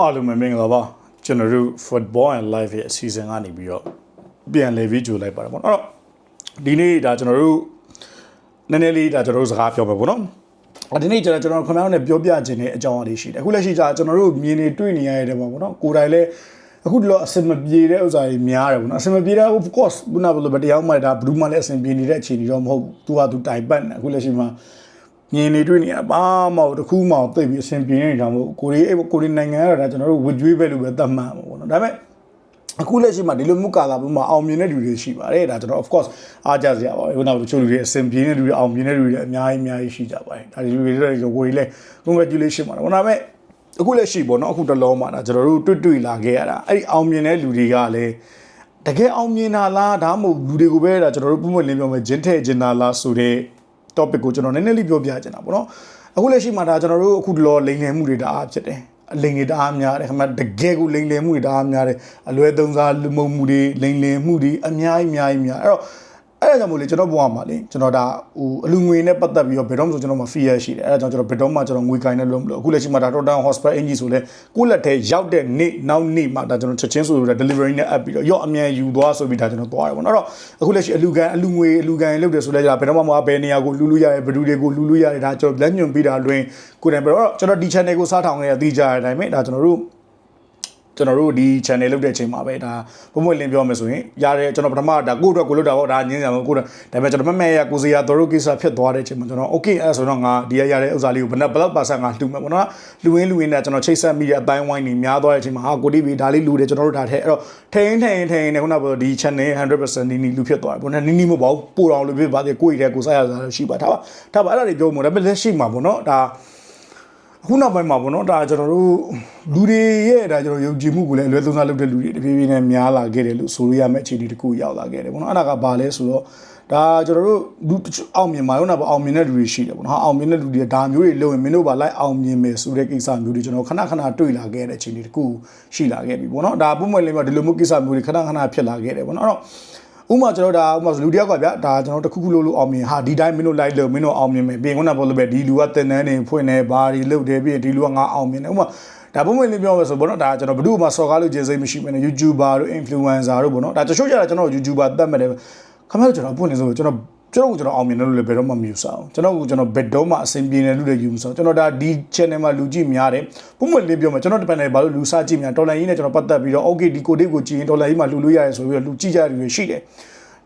အားလုံးပဲမင်္ဂလာပါကျွန်တော်တို့ football and life ရဲ့အစီအစဉ်ကနေပြီးတော့ပြန်လည်ပြီးကြိုလိုက်ပါတယ်ပေါ့နော်အဲ့တော့ဒီနေ့ဒါကျွန်တော်တို့နည်းနည်းလေးဒါကျွန်တော်တို့စကားပြောမယ်ပေါ့နော်အဲ့ဒီနေ့ကျွန်တော်ကျွန်တော်ခင်ဗျားတို့ ਨੇ ပြောပြခြင်းတဲ့အကြောင်းအရာတွေရှိတယ်အခုလက်ရှိကျကျွန်တော်တို့မြင်နေတွေ့နေရတဲ့ပေါ့နော်ကိုယ်တိုင်လည်းအခုဒီလိုအစင်မပြေတဲ့ဥစ္စာတွေများတယ်ပေါ့နော်အစင်မပြေတဲ့ of course ခုနကဘယ်လိုပဲတရားမှဒါဘယ်သူမှလည်းအစင်ပြေနေတဲ့အခြေအနေတော့မဟုတ်ဘူးသူကသူတိုင်ပတ်နေအခုလက်ရှိမှာ မြင်နေတွေ့နေရဘာမှတခုမှသိပြီးအဆင်ပြေနေတာမဟုတ်ကိုရီအဲ့ကိုရီနိုင်ငံကတော့ဒါကျွန်တော်တို့ဝကြွေးပဲလို့ပဲသတ်မှတ်မှာပေါ့နော်ဒါပေမဲ့အခုလက်ရှိမှာဒီလိုမှုကာလာဘုံမှာအောင်မြင်တဲ့လူတွေရှိပါတယ်ဒါကျွန်တော် of course အားကြစရာပါပဲခုနကတချို့လူတွေအဆင်ပြေတဲ့လူတွေအောင်မြင်တဲ့လူတွေအများကြီးအများကြီးရှိကြပါတယ်ဒါဒီလူတွေတော့ကိုရီလည်း congratulation ပါတော့ဒါပေမဲ့အခုလက်ရှိပေါ့နော်အခုတလုံးမှာဒါကျွန်တော်တို့တွေ့တွေ့လာခဲ့ရတာအဲ့ဒီအောင်မြင်တဲ့လူတွေကလည်းတကယ်အောင်မြင်တာလားဒါမှမဟုတ်လူတွေကိုပဲဒါကျွန်တော်တို့ပုံမှန်လင်းပြောမယ်ဂျင်းထဲဂျင်တာလားဆိုတဲ့ topic ကိုကျွန်တော်နည်းနည်းလေးပြောပြချင်တာပေါ့နော်အခုလက်ရှိမှာဒါကျွန်တော်တို့အခုဒီလိုလိမ်လည်မှုတွေတအားဖြစ်တယ်အလိမ်တွေတအားများတယ်ခင်ဗျတကယ်ကိုလိမ်လည်မှုတွေတအားများတယ်အလွဲသုံးစားလူမှုမှုတွေလိမ်လည်မှုတွေအများကြီးအများကြီးများအဲ့တော့ အဲ့ဒါကြောင့်မို့လေကျွန်တော်ဘဝမှာလေကျွန်တော်ဒါဟိုအလူငွေနဲ့ပတ်သက်ပြီးတော့ဘယ်တော့မှဆိုကျွန်တော်မှာ fear ရှိတယ်အဲ့ဒါကြောင့်ကျွန်တော်ဘယ်တော့မှကျွန်တော်ငွေကိုင်းနဲ့လုံးမလို့အခုလက်ရှိမှာဒါ Total Hospital Engine ဆိုလဲကိုယ့်လက်ထဲရောက်တဲ့နေ့နောက်နေ့မှာဒါကျွန်တော်ချက်ချင်းဆိုတော့ delivery နဲ့ app ပြီးတော့ရော့အမြန်ယူသွားဆိုပြီးဒါကျွန်တော်သွားတယ်ပေါ့နော်အဲ့တော့အခုလက်ရှိအလူကန်အလူငွေအလူကန်လုပ်တယ်ဆိုလဲကျွန်တော်ဘယ်တော့မှမဘယ်နေရာကိုလူလူရတယ်ဘယ်သူတွေကိုလူလူရတယ်ဒါကျွန်တော်လက်ညွန်ပြီးတာလွင်ကိုယ်တိုင်ပြီးတော့ကျွန်တော်ဒီ channel ကိုစားထောင်ခဲ့ရသိကြတဲ့အတိုင်းပဲဒါကျွန်တော်တို့ ကျွန်တော်တို့ဒီ channel လုပ်တဲ့အချိန်မှာပဲဒါဘုံဘွင့်လင်းပြောမယ်ဆိုရင်ရတယ်ကျွန်တော်ပထမဒါကိုယ့်အတွက်ကိုလုပ်တာပေါ့ဒါညင်းစရာမဟုတ်ကိုယ့်အတွက်ဒါပေမဲ့ကျွန်တော်မမဲ့ရကိုစီယာတို့တို့ကိစ္စဖြစ်သွားတဲ့အချိန်မှာကျွန်တော် okay အဲ့ဆိုတော့ငါဒီရရတဲ့ဥစ္စာလေးကိုဘယ်နဲ့ဘယ်လောက်ပါဆက်ငါလှူမယ်ပေါ့နော်လှူရင်းလှူရင်းနဲ့ကျွန်တော်ချိတ်ဆက်မိတဲ့အတိုင်းဝိုင်းနေများသွားတဲ့အချိန်မှာဟာကိုတီဗီဒါလေးလှူတယ်ကျွန်တော်တို့ဒါထဲအဲ့တော့ထိန်ထိန်ထိန်နဲ့ခုနကဒီ channel 100%နီးနီးလူဖြစ်သွားတယ်ပေါ့နော်နီးနီးမပေါ့ပို့တော်လူဖြစ်ပါသေးကိုယ့်ရဲ့ကိုစားရတာရှိပါထားပါထားပါအဲ့ဒါတွေပြောမှာဒါပေမဲ့လက်ရှိမှာပေါ့နော်ဒါ အခုနောက်ပိုင်းမှာပေါ့နော်ဒါကျွန်တော်တို့လူတွေရဲ့ဒါကျွန်တော်ယုံကြည်မှုကိုလည်းအလွဲသုံးစားလုပ်တဲ့လူတွေတဖြည်းဖြည်းနဲ့များလာခဲ့တယ်လို့ဆိုလို့ရမယ့်အခြေအနေတစ်ခုရောက်လာခဲ့တယ်ပေါ့နော်အဲ့ဒါကဘာလဲဆိုတော့ဒါကျွန်တော်တို့လူအောင်မြင်မှာရောနာပေါ့အောင်မြင်တဲ့လူတွေရှိတယ်ပေါ့နော်အောင်မြင်တဲ့လူတွေဒါမျိုးတွေလုပ်ရင်မင်းတို့ပါလိုက်အောင်မြင်မယ်ဆိုတဲ့ကိစ္စမျိုးတွေကျွန်တော်ခဏခဏတွေ့လာခဲ့တဲ့အခြေအနေတစ်ခုရှိလာခဲ့ပြီပေါ့နော်ဒါပုံမှန်လေးမှာဒီလိုမျိုးကိစ္စမျိုးတွေခဏခဏဖြစ်လာခဲ့တယ်ပေါ့နော်အဲ့တော့ ဥမာကျွန်တော်ဒါဥမာလူတယောက်ကဗျာဒါကျွန်တော်တခုခုလို့လို့အောင်မြင်ဟာဒီတိုင်းမင်းတို့လိုက်လို့မင်းတို့အောင်မြင်မယ်ပြင်ခုနကပြောလို့ပဲဒီလူကတင်တန်းနေဖွင့်နေဘာတွေလုပ်တယ်ပြင်ဒီလူကငါအောင်မြင်တယ်ဥမာဒါပုံမှန်လေးပြောမယ်ဆိုဘောနော်ဒါကျွန်တော်ဘယ်သူမှစော်ကားလို့ကျေစိတ်မရှိမနဲ့ YouTuber တို့ influencer တို့ဘောနော်ဒါတချို့ကြတာကျွန်တော် YouTuber တတ်မဲ့တယ်ခင်ဗျားတို့ကျွန်တော်ပွင့်နေဆိုကျွန်တော် ကျွန်တော်ကကျွန်တော်အောင်မြင်တယ်လို့လည်းဘယ်တော့မှမယူဆအောင်ကျွန်တော်ကကျွန်တော်ဘယ်တော့မှအဆင်ပြေတယ်လို့လည်းယူမဆအောင်ကျွန်တော်ဒါဒီ channel မှာလူကြည့်များတယ်ပုံမှန်လေးပြောမယ်ကျွန်တော်ဒီ panel ဘာလို့လူစားကြည့်များတော်လိုင်းကြီးနဲ့ကျွန်တော်ပတ်သက်ပြီးတော့ okay ဒီကိုဒိတ်ကိုကြည့်ရင်တော်လိုင်းကြီးမှာလူလို့ရတယ်ဆိုပြီးတော့လူကြည့်ကြတယ်ရှိတယ်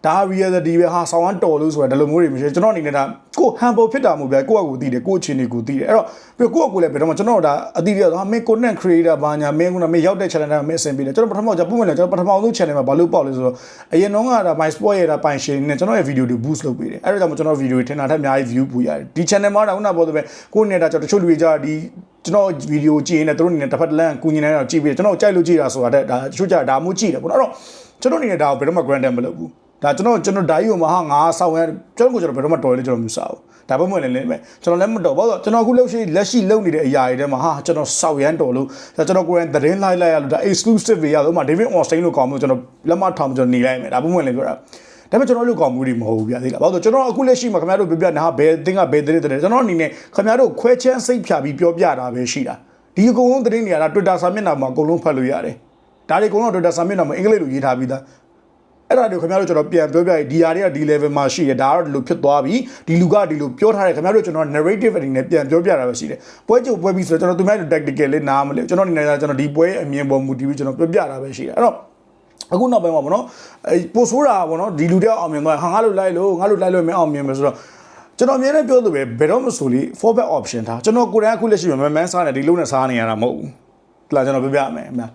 ဒါ reality ပဲဟာဆောင်းတတော်လို့ဆိုတာဒီလိုမျိုးတွေမရှိကျွန်တော်အနေနဲ့ဒါကို humble ဖြစ်တာမဟုတ်ဗျာကိုယ့်အကူသိတယ်ကိုယ့်အခြေအနေကိုသိတယ်အဲ့တော့ပြီးကိုယ့်အကူလည်းဘယ်တော့မှကျွန်တော်ဒါအတိအကျဟာမင်း content creator ဘာညာမင်းကမင်းရောက်တဲ့ channel တိုင်းမှာမင်းအဆင်ပြေတယ်ကျွန်တော်ပထမကျပုံမှန်လည်းကျွန်တော်ပထမဆုံး channel မှာဘာလို့ပေါက်လဲဆိုတော့အရင်တော့ကဒါ my sport ရဲ့ဒါပိုင်ရှင်နဲ့ကျွန်တော်ရဲ့ video တွေ boost လုပ်ပေးတယ်အဲ့ဒါကြောင့်ကျွန်တော် video တွေထင်တာထက်အများကြီး view ပူရတယ်ဒီ channel မှာတော့ခုနပြောသလိုပဲကိုယ့်နဲ့ဒါကျွန်တော်တချို့လူတွေကြာဒီကျွန်တော်ဗီဒီယိုကြည့်ရင်လည်းတို့အနေနဲ့တစ်ဖက်တစ်လမ်းကူညီနေတော့ကြည့်ပြီးကျွန်တော်ကြိုက်လို့ကြည့်တာဆိုတာတဲ့ဒါတချို့ကြာဒါမှမကြည့်တယ်ပေါ့နော်အဲ့တော့ကျွန်တော်အနေနဲ့ဒါကိုဘယ်တော့မှ granted မလုပ်ဘူး ဒါကျွန်တော်ကျွန်တော်ဓာတ်ရုံမှာဟာငါဆောင်းရကျွန်တော်ကိုကျွန်တော်ဘယ်တော့မှတော်လေကျွန်တော်မစားဘူးဒါပေမဲ့လည်းလည်းကျွန်တော်လည်းမတော်ဘာလို့ကျွန်တော်အခုလုပ်ရှိလက်ရှိလုပ်နေတဲ့အရာတွေထဲမှာဟာကျွန်တော်စောက်ရမ်းတော်လို့ကျွန်တော်ကိုယ်တိုင်သတင်းလိုက်လိုက်ရလို့ဒါ exclusive တွေရလို့ဥမာ David Austin လို့ကောင်းလို့ကျွန်တော်လက်မထောင်ကျွန်တော်နေလိုက်မယ်ဒါပေမဲ့လည်းပြောတာဒါပေမဲ့ကျွန်တော်တို့ကောင်မှုတွေမဟုတ်ဘူးဗျာသိလားဘာလို့ကျွန်တော်အခုလက်ရှိမှာခင်ဗျားတို့ပြပြနာဘယ်အတင်းကဘယ်သတင်းသတင်းကျွန်တော်အနေနဲ့ခင်ဗျားတို့ခွဲချမ်းစိတ်ဖြာပြီးပြောပြတာပဲရှိတာဒီအကုန်လုံးသတင်းတွေကတော့ Twitter စာမျက်နှာမှာအကုန်လုံးဖတ်လို့ရတယ်ဒါတွေအကုန်လုံး Twitter စာမျက်နှာမှာအင်္ဂလိပ်လိုရေးထားပြီးသား အဲ့ဒါတွေခင်ဗျားတို့ကျွန်တော်ပြန်ပြောပြရင်ဒီဟာတွေကဒီ level မှာရှိတယ်ဒါကတော့ဒီလိုဖြစ်သွားပြီဒီလူကဒီလိုပြောထားတယ်ခင်ဗျားတို့ကျွန်တော် narrative အနေနဲ့ပြန်ပြောပြတာပဲရှိတယ်ပွဲကြိုပွဲပြီးဆိုတော့ကျွန်တော်သူများတို့ tactical လေးနားမလဲကျွန်တော်အနေနဲ့ကျွန်တော်ဒီပွဲအမြင်ပေါ်မူတည်ပြီးကျွန်တော်ပြောပြတာပဲရှိတယ်အဲ့တော့အခုနောက်ပိုင်းမှာဗောနော်အဲပိုဆိုးတာဗောနော်ဒီလူတယောက်အောင်မြင်သွားဟာငါတို့လိုက်လို့ငါတို့လိုက်လို့မအောင်မြင်မယ်ဆိုတော့ကျွန်တော်အမြဲတမ်းပြောလို့ပဲဘယ်တော့မှဆိုလေ fallback option ထားကျွန်တော်ကိုယ်တိုင်အခုလက်ရှိမှာမန်းစားနေဒီလုံးနဲ့စားနေရတာမဟုတ်ဘူး။လာကျွန်တော်ပြောပြမယ်အများ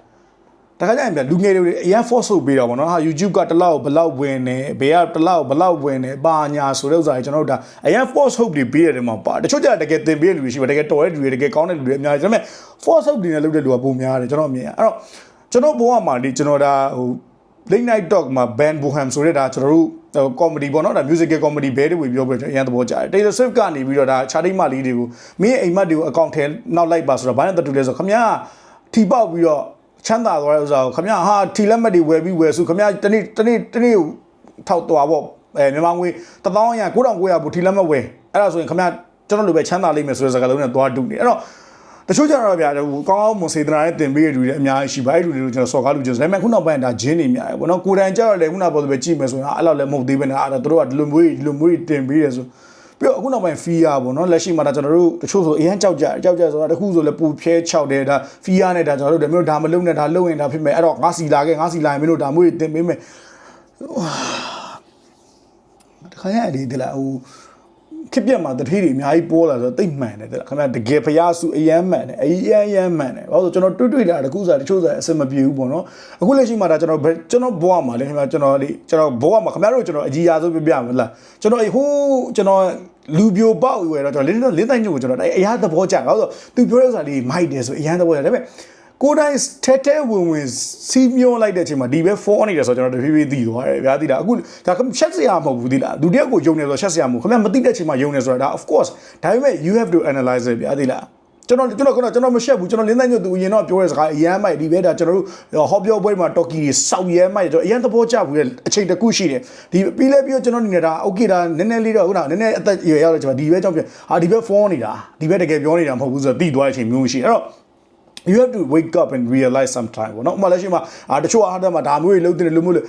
တခါကျရင်ဗျလူငယ်တွေအရင် force လုပ်ပေးတော့ဗောနော်ဟာ YouTube ကတစ်လောက်ဘလောက်ဝင်နေဘေးကတစ်လောက်ဘလောက်ဝင်နေပါညာဆိုတဲ့ဥစ္စာတွေကျွန်တော်တို့ဒါအရင် force ဟုတ်တွေပေးရတယ်မှာပါတချို့ကျတကယ်တင်ပေးတဲ့လူတွေရှိပါတကယ်တော်တဲ့လူတွေတကယ်ကောင်းတဲ့လူတွေအများကြီးဒါပေမဲ့ force ဟုတ်တွေနဲ့လုပ်တဲ့လူကပုံများတယ်ကျွန်တော်အမြင်အဲ့တော့ကျွန်တော်ဘဝမှာဒီကျွန်တော်ဒါဟို late night talk မှာ Ben Boham ဆိုတဲ့ဒါကျွန်တော်တို့ဟို comedy ပေါ့နော်ဒါ musical comedy ဘဲတွေပြောပြီးတော့အရင်သဘောကျတယ် Taylor Swift ကနေပြီးတော့ဒါခြားတိတ်မလေးတွေကိုမင်းအိမ်မက်တွေကိုအကောင့်ထဲနောက်လိုက်ပါဆိုတော့ဘာနဲ့တူလဲဆိုတော့ခမရထီပေါက်ပြီးတော့ ချမ်းသာသွားတဲ့ဥစ္စာကိုခမရဟာထီလက်မက်တွေဝယ်ပြီးဝယ်စုခမရတနေ့တနေ့တနေ့ထောက်သွားပေါ့အဲမြန်မာငွေ1000ရ9900ဘူးထီလက်မက်ဝယ်အဲ့ဒါဆိုရင်ခမရကျွန်တော်လိုပဲချမ်းသာလိမ့်မယ်ဆိုတဲ့စကားလုံးနဲ့သွားတူနေအဲ့တော့တချို့ကျတော့ဗျာဟိုကောင်းကောင်းမွန်စေတနာနဲ့တင်ပေးရတဲ့လူတွေအများကြီးရှိပါအဲ့လူတွေကိုကျွန်တော်စော်ကားလူချင်းဆိုဒါပေမဲ့ခုနောက်ပိုင်းဒါဂျင်းနေများတယ်ပေါ့နော်ကိုယ်တိုင်ကြတော့လေခုနောက်ပေါ်ဆိုပဲကြည့်မယ်ဆိုရင်အဲ့လောက်လည်းမဟုတ်သေးပဲနဲ့အဲ့ဒါတို့ကဒီလိုမျိုးဒီလိုမျိုးတင်ပေးရဆို ပြီးတော့အခုနောက်ပိုင်းဖီယာပေါ့နော်လက်ရှိမှာဒါကျွန်တော်တို့တချို့ဆိုအရန်ကြောက်ကြကြောက်ကြဆိုတာတခုဆိုလည်းပူဖြဲချောက်တယ်ဒါဖီယာနဲ့ဒါကျွန်တော်တို့ဒါမျိုးဒါမလုံနဲ့ဒါလုံရင်ဒါဖြစ်မယ်အဲ့တော့ငါစီလာခဲ့ငါစီလာရင်မင်းတို့ဒါမျိုးတင်ပေးမယ်တခါရအဒီဒီလားဟို ခစ်ပြက်မှာတတိတွေအများကြီးပေါ်လာဆိုတော့တိတ်မှန်တယ်တဲ့ခင်ဗျာတကယ်ဖျားစုအယမ်းမှန်တယ်အယမ်းအယမ်းမှန်တယ်ဘာလို့ကျွန်တော်တွေ့တွေ့တာတခုစားတချို့စားအဆင်မပြေဘူးပေါ့နော်အခုလက်ရှိမှာဒါကျွန်တော်ကျွန်တော်ဘဝမှာလေခင်ဗျာကျွန်တော်လေကျွန်တော်ဘဝမှာခင်ဗျားတို့ကျွန်တော်အကြီးအဆုံးပြပြမလားကျွန်တော်ဟိုးကျွန်တော်လူပြိုပေါက်ရွယ်တော့ကျွန်တော်လင်းလင်းတိုင်းညို့ကိုကျွန်တော်အရာသဘောကျဘာလို့သူပြောတဲ့ဥစ္စာလေးမိုက်တယ်ဆိုအရန်သဘောကျဒါပေမဲ့ ကိုတိုင်းထဲထဲဝင်ဝင်စီးမျောလိုက်တဲ့အချိန်မှာဒီပဲ4နေတယ်ဆိုတော့ကျွန်တော်တဖြည်းဖြည်းသိသွားတယ်ဗျာသိလားအခုဒါချက်စရာမဟုတ်ဘူးသိလားဒုတိယကိုယုံနေဆိုချက်စရာမဟုတ်ခင်ဗျာမသိတဲ့အချိန်မှာယုံနေဆိုတာဒါ of course ဒါပေမဲ့ you have to analyze it ဗျာသိလားကျွန်တော်ကျွန်တော်ကျွန်တော်ကျွန်တော်မရှက်ဘူးကျွန်တော်လင်းတိုင်းညွတ်သူအရင်တော့ပြောတဲ့စကားအရန်မိုက်ဒီပဲဒါကျွန်တော်တို့ဟောပြောပွဲမှာတော်ကီတွေစောက်ရဲမိုက်ကျွန်တော်အရန်သဘောကျဘူးလေအချိန်တစ်ခုရှိတယ်ဒီပြီးလဲပြီးတော့ကျွန်တော်နေနေတာ okay ဒါနည်းနည်းလေးတော့ခုနနည်းနည်းအသက်ရွယ်ရောက်တော့ကျွန်တော်ဒီပဲကြောင့်ပြဟာဒီပဲ phone နေတာဒီပဲတကယ်ပြောနေတာမဟုတ်ဘူးဆိုတော့တိသွားတဲ့အချိန်မျိုးရှိအဲ့တော့ you have to wake up and realize sometime ဘောနော်ဥပမာလက်ရှိမှာအာတချို့အားတမှာဒါမျိုးတွေလုပ်တဲ့လူမျိုးလို့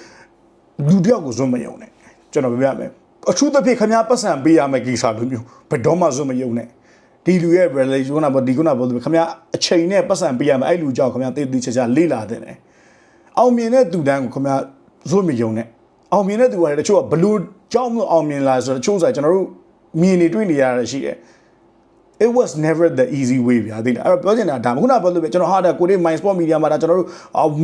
လူတယောက်ကိုဇွတ်မယုံနဲ့ကျွန်တော်ပြောပြမယ်အထူးသဖြင့်ခမားပတ်စံပေးရမယ့်ကိစ္စလိုမျိုးဘယ်တော့မှဇွတ်မယုံနဲ့ဒီလူရဲ့ relation ကဘာဒီကုနာဘောခမားအချိန်နဲ့ပတ်စံပေးရမယ်အဲ့လူကြောင့်ခမားတေးသေးချာချာလေ့လာတဲ့တယ်အောင်မြင်တဲ့သူတန်းကိုခမားဇွတ်မယုံနဲ့အောင်မြင်တဲ့သူကလည်းတချို့ကဘလို့ကြောက်မလို့အောင်မြင်လာဆိုတော့တချို့ဆိုကျွန်တော်တို့မြင်နေတွေ့နေရတာရှိတယ် it was never the easy way ဗျာသိလားအဲ့တော့ပြောချင်တာဒါခုနပြောလို့ပဲကျွန်တော်ဟာတာကိုလေး mind sport media မှာဒါကျွန်တော်တို့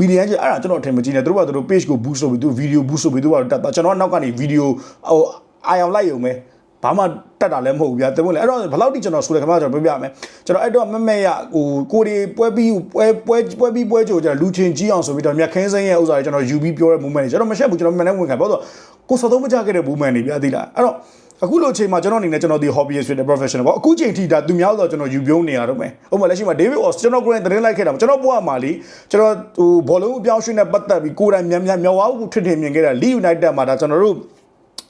media ကြီးအဲ့ဒါကျွန်တော်အထင်မကြီးနေသူတို့ကသူတို့ page ကို boost လုပ်ပြီးသူ video boost လုပ်ပြီးသူကတက်တာကျွန်တော်နောက်ကနေ video ဟိုအာရုံလိုက်ရုံပဲဘာမှတက်တာလည်းမဟုတ်ဘူးဗျာတမို့လေအဲ့တော့ဘယ်လောက်တိကျွန်တော်ဆိုလဲခင်ဗျားကျွန်တော်ပြောပြမယ်ကျွန်တော်အဲ့တော့မမဲရဟိုကိုဒီပွဲပြီးပွဲပွဲပွဲပြီးပွဲကြိုကျွန်တော်လူချင်းကြီးအောင်ဆိုပြီးတော့မြက်ခင်းစင်းရဲ့ဥစ္စာတွေကျွန်တော်ယူပြီးပြောတဲ့ moment တွေကျွန်တော်မရှက်ဘူးကျွန်တော်မနဲ့ဝင်ခံဘာလို့ကိုစောသုံးမကြခဲ့တဲ့ moment တွေဗျာသိလားအဲ့တော့ အခုလိုအချိန်မှာကျွန်တော်အနေနဲ့ကျွန်တော်ဒီ hobbyist ဖြစ်တဲ့ professional ပေါ့အခုချိန်ထိဒါသူများတော့ကျွန်တော်ယူပြုံးနေရတော့မယ်ဥပမာလက်ရှိမှာ David Oss ကျွန်တော်ကိုယ်တိုင်သတင်းလိုက်ခဲ့တာကျွန်တော်ဘဝမှာလीကျွန်တော်ဟိုဘောလုံးအပြောင်းရွှေ့နဲ့ပတ်သက်ပြီးကိုယ်တိုင်မြန်မြန်မြောက်ဝါဘူးထစ်ထင်မြင်ခဲ့တာ Leeds United မှာဒါကျွန်တော်တို့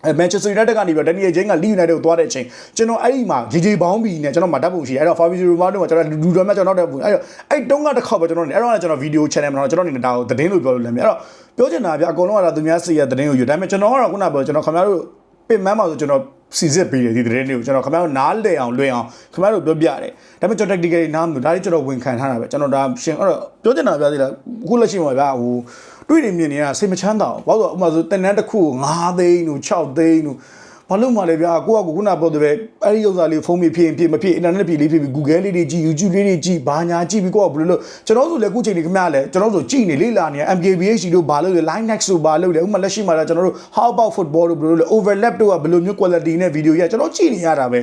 အဲမန်ချက်စတာယူနိုက်တက်ကနေပြီးတော့ဒန်နီယယ်ဂျင်းကလီယူနိုက်တက်ကိုသွားတဲ့အချိန်ကျွန်တော်အဲ့ဒီမှာဂျေဂျေဘောင်းဘီနဲ့ကျွန်တော်မတက်ဖို့ရှိတယ်အဲ့တော့ဖာဘီဇီရိုမာတို့မှာကျွန်တော်လူတော်မြတ်ကျွန်တော်တက်ဖို့အဲ့တော့အဲ့တုန်းကတစ်ခေါက်ပဲကျွန်တော်နေအဲ့တော့ကျွန်တော်ဗီဒီယို channel မှာကျွန်တော်နေဒါကိုသတင်းလို့ပြောလို့လည်းမြအဲ့တော့ပြောချင်တာဗျအကုန်လုံးကတော့သူများစီရသတင်းကိုယူဒါပေမဲ့ကျွန်တော်ကတော့ခုနကပြောကျွန်တော်ခင်ဗျားတို့ပင်မမှာဆိုကျွန်တော် စီစစ်ပေးတယ်ဒီသတင်းတွေကိုကျွန်တော်ခင်ဗျားတို့နားလည်အောင်လွှဲအောင်ခင်ဗျားတို့ပြောပြတယ်ဒါပေမဲ့ကျွန်တော် technically နားမလို့ဒါလေးကျွန်တော်ဝန်ခံထားတာပဲကျွန်တော်ဒါရှင်အဲ့တော့ပြောချင်တာဗျာသေးလားအခုလက်ရှိမှာဗျဟိုတွေ့နေမြင်နေတာစိတ်မချမ်းသာဘူးဘာလို့ဥပမာဆိုတင်တန်းတစ်ခုကို9သိန်းတို့6သိန်းတို့ ဘာလို့မှလဲဗျာကိုကကိုခုနပြောတဲ့အဲ့ဒီဥစ္စာလေးဖုန်းမဖြစ်ရင်ဖြစ်မဖြစ် internet ဖြစ်လေးဖြစ်ပြီး Google လေးတွေကြည့် YouTube လေးတွေကြည့်ဘာညာကြည့်ပြီးကိုကဘယ်လိုလုပ်ကျွန်တော်ဆိုလည်းအခုချိန်ဒီခင်ဗျားလည်းကျွန်တော်ဆိုကြည့်နေလေ့လာနေ MKBHD တို့ဘာလို့လဲ Line Next တို့ဘာလို့လဲဥပမာလက်ရှိမှာကျွန်တော်တို့ How about football တို့ဘယ်လိုလဲ overlap တို့ကဘယ်လိုမျိုး quality နဲ့ video ရကျွန်တော်ကြည့်နေရတာပဲ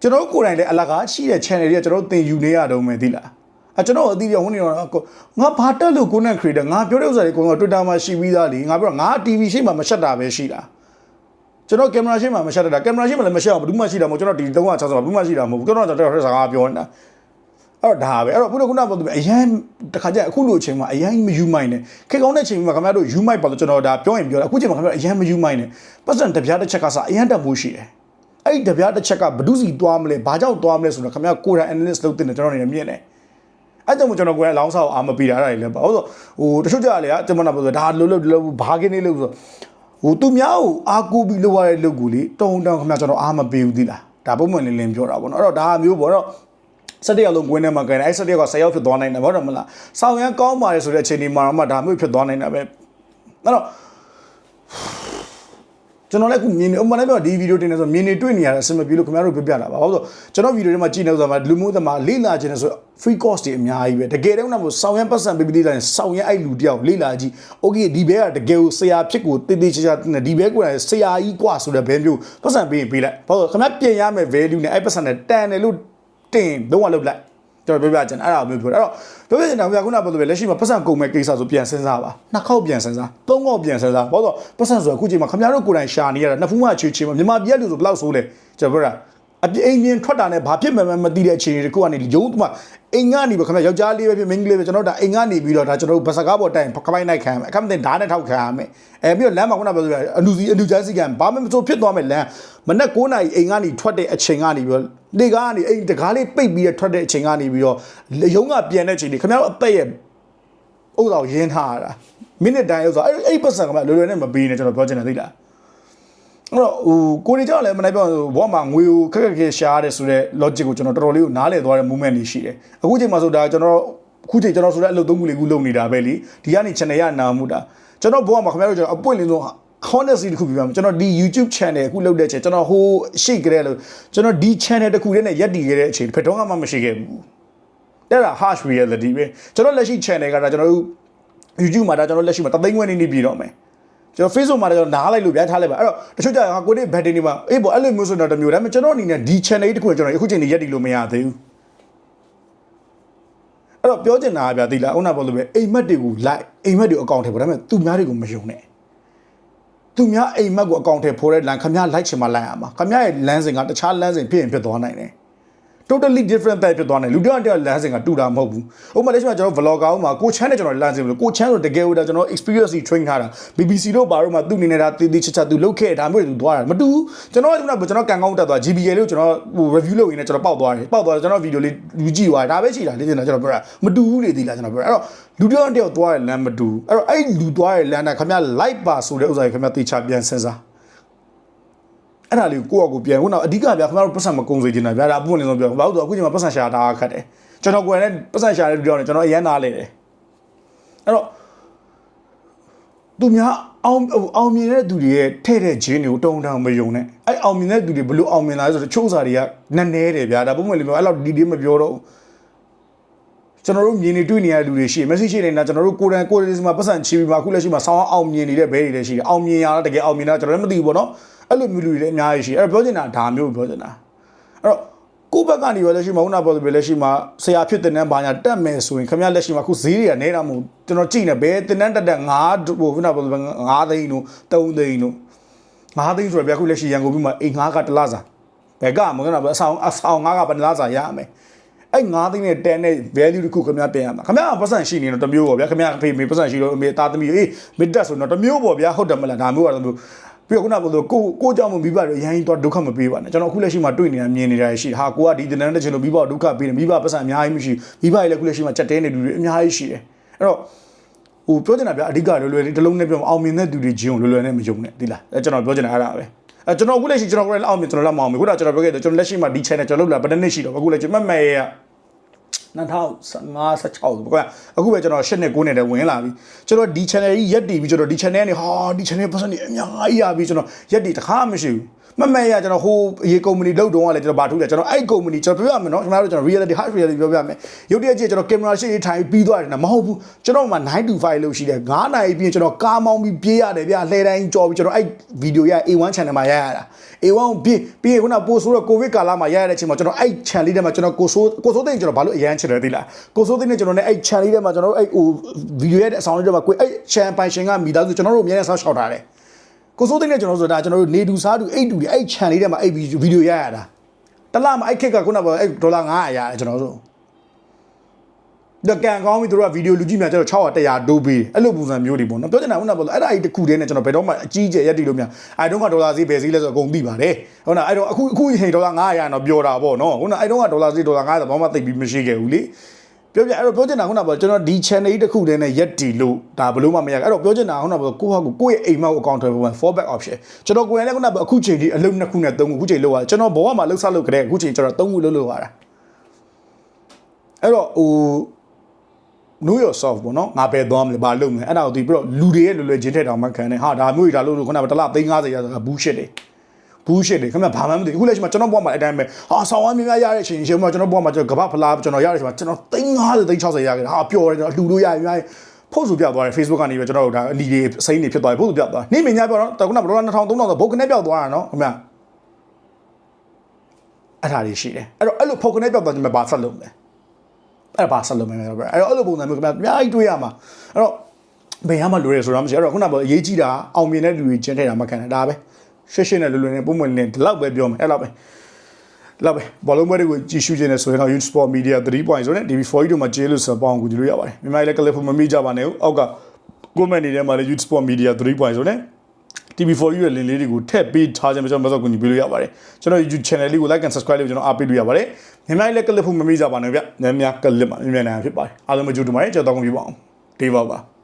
ကျွန်တော်ကိုယ်တိုင်လည်းအလကားရှိတဲ့ channel တွေကကျွန်တော်သင်ယူနေရတော့မယ်သိလားအကျွန်တော်အတိအကျဝင်နေတော့ငါဘာတက်လို့ကိုနဲ့ creator ငါပြောတဲ့ဥစ္စာတွေကိုက Twitter မှာရှိပြီးသားလေငါပြောငါ TV ရှိမှမရှက်တာပဲရှိတာ ကျွန်တော်ကင်မရာရှိမှမရှက်တာကင်မရာရှိမှလည်းမရှက်အောင်ဘယ်သူမှရှိတာမဟုတ်ကျွန်တော်ဒီ360ဘယ်သူမှရှိတာမဟုတ်ဘူးကျွန်တော်တော့တော်စကားပြောနေတာအဲ့တော့ဒါပဲအဲ့တော့ခုနကခုနပြောသူအရန်တခါကျအခုလိုအချိန်မှာအရန်မယူမိုင်းနဲ့ခေကောင်းတဲ့အချိန်မှာခင်ဗျားတို့ယူမိုက်ပါလို့ကျွန်တော်ဒါပြောရင်ပြောတယ်အခုချိန်မှာခင်ဗျားအရန်မယူမိုင်းနဲ့ပတ်စံတပြားတစ်ချက်ကစအရန်တက်မှုရှိတယ်အဲ့ဒီတပြားတစ်ချက်ကဘဒုစီသွားမလဲဘာကြောင့်သွားမလဲဆိုတော့ခင်ဗျားကိုယ်တိုင် analyst လုပ်တဲ့ကျွန်တော်အနေနဲ့မြင်တယ်အဲ့ကြောင့်ကျွန်တော်ကိုယ်ကလောင်းစားကိုအာမပေးတာအဲ့ဒါတွေလည်းပါဟုတ်ဆိုဟိုတချို့ကြလေကကျွန်မနာပြောဆိုဒါလို့လို့လို့ဘာကင်းနေလို့ဆို ဟိုသူများကိုအာကူပြီးလုပ်ရတဲ့လုပ်ကူလေတုံတောင်ခင်ဗျာကျွန်တော်အာမပေးဘူးသီလားဒါပုံမှန်လင်းလင်းပြောတာပေါ့နော်အဲ့တော့ဒါမျိုးပေါ့နော်ဆက်တရက်လုံးကွင်းထဲမှာကန်အဲ့ဆက်တရက်က10ရောက်ဖြစ်သွားနိုင်တယ်ဟုတ်တယ်မလားဆောင်းရန်ကောင်းပါတယ်ဆိုတဲ့အချိန်ဒီမှာမှဒါမျိုးဖြစ်သွားနိုင်တာပဲအဲ့တော့ ကျွန်တော်လည်းအခုမြင်နေဥပမာလည်းပြောဒီဗီဒီယိုတင်နေဆိုမြင်နေတွေ့နေရတာအဆင်မပြေလို့ခင်ဗျားတို့ပြပြတာပါဟုတ်ဆိုကျွန်တော်ဗီဒီယိုထဲမှာကြည့်နေဆိုတော့လူမျိုးသမားလေ့လာခြင်းနဲ့ဆို free course တွေအများကြီးပဲတကယ်တော့တော့ဆောင်းရန်ပတ်စံပေးပြီးလေ့လာရင်ဆောင်းရန်အဲ့လူတယောက်လေ့လာကြည့် okay ဒီဘဲကတကယ်ကိုဆရာဖြစ်ကိုတည်တည်ချာချာဒီဘဲကိုဆရာကြီးกว่าဆိုတဲ့ဘဲမျိုးပတ်စံပေးရင်ပေးလိုက်ဘာလို့ခင်ဗျားပြင်ရမယ် value နဲ့အဲ့ပတ်စံနဲ့တန်တယ်လို့တင်လုံးဝလုပ်လိုက် ကျွန်တော်ပြောပြချင်အဲ့ဒါမျိုးပြောအဲ့တော့ပြောပြချင်တာကခုနပြောလို့ပဲလက်ရှိမှာပတ်စံကုန်မဲ့ကိစ္စဆိုပြန်စဉ်းစားပါနှစ်ခေါက်ပြန်စဉ်းစားသုံးခေါက်ပြန်စဉ်းစားဘာလို့ပတ်စံဆိုအခုချိန်မှာခင်ဗျားတို့ကိုယ်တိုင်ရှာနေရတာနှစ်ဖူးမှချွေချွေမှာမြန်မာပြည်လူဆိုဘယ်လောက်ဆိုးလဲကျွန်တော်ပြောတာ အပြအိမ်ပြင်ထွက်တာနဲ့ဘာဖြစ်မှမမသိတဲ့အခြေအနေတခုကနေရုံးသူမှအိမ်ကနေပဲခင်ဗျယောက်ျားလေးပဲဖြစ်မိန်းကလေးပဲကျွန်တော်တို့ဒါအိမ်ကနေပြီးတော့ဒါကျွန်တော်တို့ဘစကားပေါ်တိုင်ခပိုင်နိုင်ခံရမယ်အခမတင်ဓာတ်နဲ့ထောက်ခံရမယ်အဲပြီးတော့လမ်းမှာခုနပြောဆိုအလူစီအလူချမ်းစီကံဘာမှမစိုးဖြစ်သွားမယ်လမ်းမနက်9နာရီအိမ်ကနေထွက်တဲ့အချိန်ကနေပြီးတော့လေကားကနေအိမ်တကားလေးပိတ်ပြီးထွက်တဲ့အချိန်ကနေပြီးတော့ရုံးကပြန်တဲ့အချိန်ဒီခင်ဗျားတို့အသက်ရဲ့ဥစ္စာကိုရင်းထားရတာမိနစ်တိုင်းဥစ္စာအဲ့အဲ့ပတ်စံကမှလွယ်လွယ်နဲ့မပေးနဲ့ကျွန်တော်ပြောချင်တယ်သိလား အဲ့တော့ဟိုကိုရီကြောင့်လည်းမနိုင်ပြောဘောမှာငွေကိုခက်ခက်ခဲရှားရတယ်ဆိုတော့ logic ကိုကျွန်တော်တော်တော်လေးကိုနားလည်သွားတဲ့ moment တွေရှိတယ်အခုချိန်မှာဆိုဒါကျွန်တော်အခုချိန်ကျွန်တော်ဆိုတဲ့အလုပ်သုံးခုလေးခုလုပ်နေတာပဲလीဒီကနေ channel ရနာမှုတာကျွန်တော်ဘောမှာခင်ဗျားတို့ကျွန်တော်အပွင့်လင်းဆုံး honestly တခုပြပါမယ်ကျွန်တော်ဒီ YouTube channel အခုလုပ်တဲ့ချိန်ကျွန်တော်ဟိုရှိကြတဲ့လို့ကျွန်တော်ဒီ channel တခုတည်းနဲ့ရက်တည်ခဲ့တဲ့အချိန်ဖက်တော့မှမရှိခဲ့ဘူးအဲ့ဒါ harsh reality ပဲကျွန်တော်လက်ရှိ channel ကဒါကျွန်တော်တို့ YouTube မှာဒါကျွန်တော်လက်ရှိမှာတသိန်းခွဲနေနေပြီးတော့မယ် ကျွန်တော် Facebook မှာကျွန်တော်နားလိုက်လို့ပြထားလိုက်ပါအဲ့တော့တချို့ကြဟာကိုတဲ့ဘက်တင်နေမှာအေးပေါ့အဲ့လိုမျိုးဆိုတော့တမျိုးဒါပေမဲ့ကျွန်တော်အနေနဲ့ဒီ channel တခုကျွန်တော်အခုချိန်နေရက်တည်လို့မရသေးဘူးအဲ့တော့ပြောချင်တာကဗျာသိလားဥနာပေါ်လို့ပဲအိမ်မက်တွေကို like အိမ်မက်တွေအကောင့်ထဲပေါ့ဒါပေမဲ့သူများတွေကိုမယုံနဲ့သူများအိမ်မက်ကိုအကောင့်ထဲဖိုးတဲ့လမ်းခမရ like ချင်မှ like ရမှာခမရရဲ့လမ်းစဉ်ကတခြားလမ်းစဉ်ဖြစ်ရင်ဖြစ်သွားနိုင်တယ် totally different ပဲဖြစ်သွားတယ်လူတစ်ယောက်တစ်ယောက်လမ်းစဉ်ကတူတာမဟုတ်ဘူးဥပမာလက်ရှိမှာကျွန်တော် vlogger ဥမှာကိုချမ်းနဲ့ကျွန်တော်လမ်းစဉ်လို့ကိုချမ်းဆိုတကယ်လို့ဒါကျွန်တော် experience train ထားတာ BBC တို့ဘာတို့မှာသူ့အနေနဲ့ဒါတည်တည်ချာချာသူလုပ်ခဲ့ဒါမျိုးတွေသူသွားတာမတူဘူးကျွန်တော်ကကျွန်တော်ကန်ကောင်းတက်သွား GBA လို့ကျွန်တော်ဟို review လုပ်ရင်းနဲ့ကျွန်တော်ပေါက်သွားတယ်ပေါက်သွားတယ်ကျွန်တော် video လေးယူကြည့်သွားတယ်ဒါပဲရှိတာလေကျွန်တော်ကျွန်တော်ပြောတာမတူဘူးလေဒီလားကျွန်တော်ပြောတာအဲ့တော့လူတစ်ယောက်တစ်ယောက်သွားတဲ့လမ်းမတူဘူးအဲ့တော့အဲ့လူသွားတဲ့လမ်းကခင်ဗျာ live ပါဆိုတဲ့ဥစ္စာကြီးခင်ဗျာတေချာပြန်စဉ်းစား အဲ့ဒါလေးကိုကိုယ့်အကူပြန်ခုနအဓိကဗျာခင်ဗျားတို့ပတ်စံမကုံစေချင်တာဗျာဒါအပွင့်နေဆုံးပြောဘာလို့ဆိုအခုချိန်မှာပတ်စံရှာတာခတ်တယ်ကျွန်တော်ကိုယ်နဲ့ပတ်စံရှာတဲ့လူတွေကျွန်တော်အရန်နားလေတယ်အဲ့တော့သူများအောင်အောင်မြင်တဲ့သူတွေရဲ့ထဲ့တဲ့ဂျင်းတွေကိုတုံတောင်မယုံနဲ့အဲ့အောင်မြင်တဲ့သူတွေဘလို့အောင်မြင်လာလဲဆိုတော့ချိုးစာတွေကနက်နဲတယ်ဗျာဒါပုံမှန်လေးမျိုးအဲ့လောက်ဒီဒီမပြောတော့ ကျွန်တော်တို့မြင်နေတွေ့နေရတဲ့လူတွေရှိမက်ဆေ့ချ်နေတာကျွန်တော်တို့ကိုယ်တိုင်ကိုယ်တိုင်ဒီမှာပတ်စံချီပြီးမှအခုလက်ရှိမှာဆောင်းအောင်မြင်နေတဲ့ဘဲတွေလည်းရှိတယ်အောင်မြင်ရတာတကယ်အောင်မြင်တာကျွန်တော်လည်းမသိဘူးပေါ့နော်အဲ့လိုမျိုးလူတွေလည်းအများကြီးရှိအဲ့တော့ပြောချင်တာဒါမျိုးပြောချင်တာအဲ့တော့ကိုယ့်ဘက်ကနေရောလက်ရှိမှာခုနပြောသလိုလက်ရှိမှာဆရာဖြစ်တဲ့နန်းဘာညာတက်မယ်ဆိုရင်ခင်ဗျားလက်ရှိမှာအခုဈေးတွေကနေတာမဟုတ်ကျွန်တော်ကြည့်နေဘယ်တင်နန်းတက်တက်9ဟိုခုနပြောသလို9သိန်းတို့3သိန်းတို့9သိန်းဆိုတော့ဗျာအခုလက်ရှိရန်ကုန်ပြည်မှာအိမ်9ကတလားစာဘယ်ကမဟုတ်တော့အဆောင်အဆောင်9ကဘယ်လားစာရမယ် အဲ့9သိန်းနဲ့10နဲ့ value တခုခင်ဗျားပြန်ရမှာခင်ဗျားပတ်စံရှိနေတော့တမျိုးပေါ့ဗျာခင်ဗျားအဖေမေပတ်စံရှိလို့အမေသားသမီးအေးမစ်တက်ဆိုတော့တမျိုးပေါ့ဗျာဟုတ်တယ်မလားဒါမျိုးကတော့မျိုးပြီးတော့ခုနကပြောလို့ကိုကိုကြောင့်မိဘတွေအရင်တော့ဒုက္ခမပေးပါနဲ့ကျွန်တော်အခုလက်ရှိမှာတွေ့နေတာမြင်နေတာရှိဟာကိုကဒီတနန်းတစ်ချင်လို့မိဘဒုက္ခပေးတယ်မိဘပတ်စံအများကြီးမရှိမိဘတွေလည်းအခုလက်ရှိမှာချက်တဲနေလူတွေအများကြီးရှိတယ်အဲ့တော့ဟိုပြောချင်တာဗျာအဓိကလွယ်လွယ်လေးတစ်လုံးနဲ့ပြောအောင်မြင်တဲ့သူတွေချင်းကိုလွယ်လွယ်နဲ့မယုံနဲ့ဒီလားအဲကျွန်တော်ပြောချင်တာအဲ့ဒါပဲ အဲကျွန်တော်အခုလက်ရှိကျွန်တော်လည်းအောင်မြင်ကျွန်တော်လည်းမအောင်မြင်ခုနကကျွန်တော်ပြောခဲ့တယ်ကျွန်တော်လက်ရှိမှာဒီ channel ကျွန်တော်လုပ်လာဘယ်နှစ်နှစ်ရှိတော့အခုလည်းကျွန်တော်မမဲရ2015 16ပေါ့ကွာအခုပဲကျွန်တော်8နှစ်9နှစ်တည်းဝင်လာပြီကျွန်တော်ဒီ channel ကြီးရက်တည်ပြီးကျွန်တော်ဒီ channel ကနေဟာဒီ channel person တွေအများကြီးရပြီကျွန်တော်ရက်တည်တခါမရှိဘူး မမဲရကျွန်တော်ဟိုအရေးကုမ္ပဏီလုပ်တုန်းကလည်းကျွန်တော်ဗာထုတယ်ကျွန်တော်အဲ့ကုမ္ပဏီကျွန်တော်ပြောရမယ်နော်ကျွန်တော်တို့ကျွန်တော် reality hard reality ပြောပြမယ်ရုပ်တရက်ကြီးကျွန်တော်ကင်မရာရှေ့ထိုင်ပြီးသွားတယ်နော်မဟုတ်ဘူးကျွန်တော်မှ9 to 5လို့ရှိတယ်9နာရီပြီးကျွန်တော်ကားမောင်းပြီးပြေးရတယ်ဗျာလှဲတိုင်းကြော်ပြီးကျွန်တော်အဲ့ဗီဒီယိုရ A1 channel မှာရရတာ A1 ကိုပြီးပြီးခုနပို့ဆိုတော့ကိုဗစ်ကာလမှာရရတဲ့အချိန်မှာကျွန်တော်အဲ့ channel လေးထဲမှာကျွန်တော်ကိုဆိုးကိုဆိုးသိန်းကျွန်တော်ဘာလို့အရန်ချင်တယ်သိလားကိုဆိုးသိန်းနဲ့ကျွန်တော်နဲ့အဲ့ channel လေးထဲမှာကျွန်တော်အဲ့ဟိုဗီဒီယိုရဲ့အဆောင်လေးထဲမှာကိုအဲ့ channel ပိုင်ရှင်ကမိသားစုကျွန်တော်တို့အများနဲ့ဆောက်ရှောက်ထားတယ် ကိုစိုးသိန်းနဲ့ကျွန်တော်ဆိုတာကျွန်တော်တို့နေတူစားတူအိတ်တူတွေအဲ့ channel လေးထဲမှာအဲ့ဗီဒီယိုရရတာတလားမှာအဲ့ခက်ကခုနကအဲ့ဒေါ်လာ900ရတယ်ကျွန်တော်တို့ဒကန်ကောင်းပြီတို့ကဗီဒီယိုလူကြည့်မြန်ကျွန်တော်600 100တိုးပေးအဲ့လိုပုံစံမျိုးတွေပေါ့နော်ပြောချင်တာခုနကအဲ့ဒါအဲ့တခုတည်းနဲ့ကျွန်တော်ဘယ်တော့မှအကြီးကျယ်ရက်တည်လို့မြန်အဲ့တော့ကဒေါ်လာဈေးဘယ်ဈေးလဲဆိုတော့အကုန်သိပါတယ်ဟုတ်လားအဲ့တော့အခုအခုဟိန်ဒေါ်လာ900တော့ပြောတာပေါ့နော်ခုနအဲ့တော့ကဒေါ်လာဈေးဒေါ်လာ900ဆိုဘာမှသိပြီးမရှိခဲ့ဘူးလေ ပြောပြအဲ့တော့ပြောချင်တာခုနကကျွန်တော်ဒီ channel ကြီးတစ်ခုတည်းနဲ့ရက်တီလို့ဒါဘလို့မှမရအဲ့တော့ပြောချင်တာခုနကကိုယ့်ဟာကိုကိုယ့်ရဲ့အိမ်မောက် account တွေပေါ်မှာ fallback option ကျွန်တော်ကိုယ်လည်းခုနကအခုချိန်ဒီအလုပ်နှစ်ခုနဲ့သုံးခုအခုချိန်လောက်ရတယ်ကျွန်တော်ဘောကမှလှုပ်ဆက်လုပ်ကြတဲ့အခုချိန်ကျွန်တော်သုံးခုလှုပ်လို့ရတာအဲ့တော့ဟို know yourself ပေါ့နော်ငါပဲသွားမလဲဘာလုပ်မလဲအဲ့ဒါကိုဒီပြီးတော့လူတွေရဲ့လွယ်လွယ်ချင်းထက်တောင်မှခံတယ်ဟာဒါမျိုးကြီးဒါလို့လို့ခုနကတစ်လ350ရဆိုတာ bullshit တွေ bullshit တွေခင်ဗျဘာမှမသိအခုလက်ရှိမှာကျွန်တော်ဘွားမှာအတိုင်းပဲဟာဆောင်းဝမ်းများများရတဲ့အချိန်ရှင်မှာကျွန်တော်ဘွားမှာကျွန်တော်ကပတ်ဖလားကျွန်တော်ရတဲ့အချိန်မှာကျွန်တော်350 360ရခဲ့တာဟာပျော်တယ်ကျွန်တော်လှူလို့ရရများဖို့ဆိုပြသွားတယ် Facebook ကနေပဲကျွန်တော်တို့ဒါအလီတွေစိမ့်နေဖြစ်သွားပြီဖို့ဆိုပြသွားနေမင်းညာပြောတော့တခုနကဒေါ်လာ2000 3000ဆိုဘုတ်ကနေပြောက်သွားတာနော်ခင်ဗျအဲ့ဒါတွေရှိတယ်အဲ့တော့အဲ့လိုဖုတ်ကနေပြောက်သွားခြင်းပဲဘာဆက်လုပ်မလဲအဲ့ဒါဘာဆက်လုပ်မလဲအဲ့တော့အဲ့လိုပုံစံမျိုးခင်ဗျအများကြီးတွေးရမှာအဲ့တော့ဘယ်ရမှလိုရဲဆိုတော့မရှိအဲ့တော့ခုနကအရေးကြီးတာအောင်မြင်တဲ့လူတွေကျင်းထဲတာမခံတယ်ဒါပဲ ရှင်းရှင်းနဲ့လွယ်လွယ်နဲ့ပုံမှန်နဲ့ဒီလောက်ပဲပြောမယ်အဲ့လောက်ပဲလာပဲဘောလုံးပွဲတွေကိုကြည့်ရှုခြင်းနဲ့ဆိုရင်တော့ Youth Sport Media 3.0နဲ့ DB4 တို့မှာကျေးလို့ဆိုပေါင်းကူကြည့်လို့ရပါတယ်မြန်မာပြည်လည်းကလစ်ဖို့မမိကြပါနဲ့အောက်က comment တွေထဲမှာလည်း Youth Sport Media 3.0နဲ့ TV4U ရဲ့ link လေးတွေကိုထည့်ပေးထားခြင်းပဲကျွန်တော်မစောကူညီပေးလို့ရပါတယ်ကျွန်တော် YouTube channel လေးကို like and subscribe လုပ်ကျွန်တော်အားပေးလို့ရပါတယ်မြန်မာပြည်လည်းကလစ်ဖို့မမိကြပါနဲ့ဗျမြန်မာကလစ်မှာမြန်မာနိုင်ငံဖြစ်ပါတယ်အားလုံးမကြိုးတူပါတယ်ကြောက်တော့ကုန်ပြပါအောင်ဒေးပါပါ